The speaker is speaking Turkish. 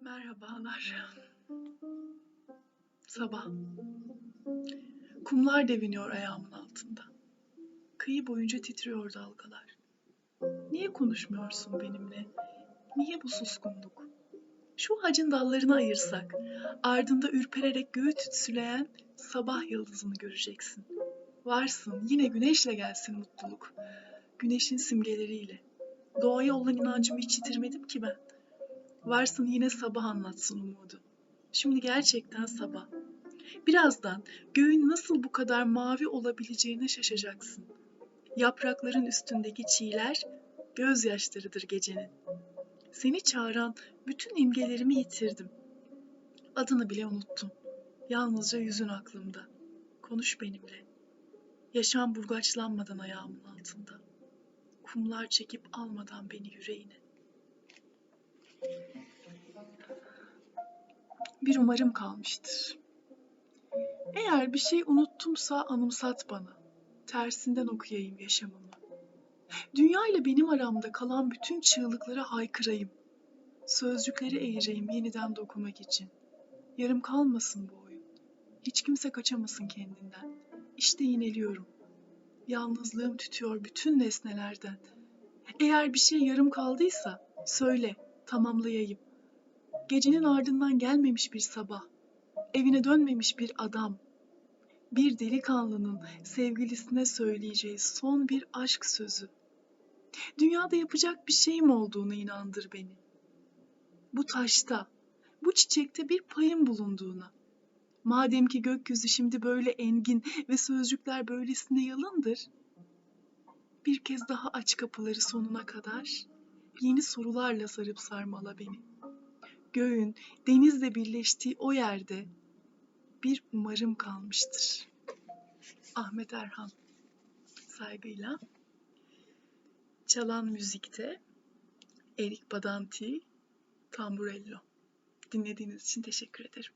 Merhabalar. Sabah. Kumlar deviniyor ayağımın altında. Kıyı boyunca titriyor dalgalar. Niye konuşmuyorsun benimle? Niye bu suskunluk? Şu ağacın dallarını ayırsak, ardında ürpererek göğü tütsüleyen sabah yıldızını göreceksin. Varsın, yine güneşle gelsin mutluluk. Güneşin simgeleriyle. Doğaya olan inancımı hiç yitirmedim ki ben. Varsın yine sabah anlatsın umudu. Şimdi gerçekten sabah. Birazdan göğün nasıl bu kadar mavi olabileceğine şaşacaksın. Yaprakların üstündeki çiğler gözyaşlarıdır gecenin. Seni çağıran bütün imgelerimi yitirdim. Adını bile unuttum. Yalnızca yüzün aklımda. Konuş benimle. Yaşam burgaçlanmadan ayağımın altında. Kumlar çekip almadan beni yüreğine. Bir umarım kalmıştır. Eğer bir şey unuttumsa anımsat bana. Tersinden okuyayım yaşamımı. Dünya ile benim aramda kalan bütün çığlıklara haykırayım. Sözcükleri eğireyim yeniden dokumak için. Yarım kalmasın bu oyun. Hiç kimse kaçamasın kendinden. İşte yineliyorum. Yalnızlığım tütüyor bütün nesnelerden. Eğer bir şey yarım kaldıysa söyle, tamamlayayım. Gecenin ardından gelmemiş bir sabah, evine dönmemiş bir adam, bir delikanlının sevgilisine söyleyeceği son bir aşk sözü. Dünyada yapacak bir şeyim olduğunu inandır beni. Bu taşta, bu çiçekte bir payım bulunduğuna. Madem ki gökyüzü şimdi böyle engin ve sözcükler böylesine yalındır, bir kez daha aç kapıları sonuna kadar, yeni sorularla sarıp sarmala beni. Göğün denizle birleştiği o yerde bir umarım kalmıştır. Ahmet Erhan saygıyla çalan müzikte Erik Badanti Tamburello. Dinlediğiniz için teşekkür ederim.